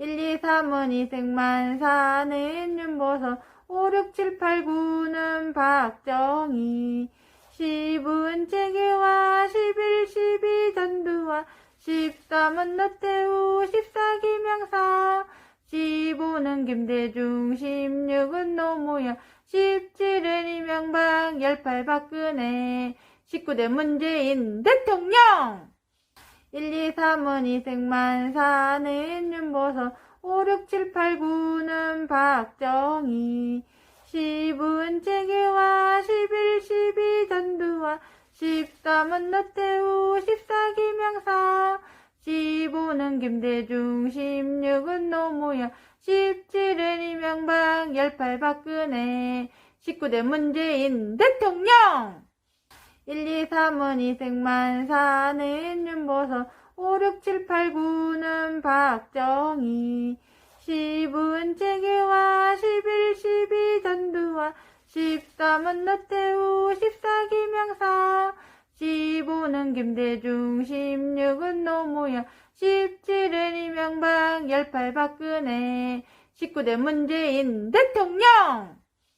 1, 2, 3은 이승만, 4는 윤보석, 5, 6, 7, 8, 9는 박정희, 10은 재계와 11, 12 전두환, 13은 노태우, 14 김영삼, 15는 김대중, 16은 노무현, 17은 이명박, 18 박근혜, 19대 문재인 대통령! 1, 2, 3은 이승만, 4는 윤보석, 5, 6, 7, 8, 9는 박정희, 10은 재계와 11, 12 전두환, 13은 노태우, 14 김영삼, 15는 김대중, 16은 노무현, 17은 이명박, 18 박근혜, 19대 문재인 대통령! 1, 2, 3은 이승만, 4는 윤보석, 5, 6, 7, 8, 9는 박정희, 10은 재계와 11, 12 전두환, 13은 노태우, 14 김영삼, 15는 김대중, 16은 노무현, 17은 이명박, 18 박근혜, 19대 문재인 대통령!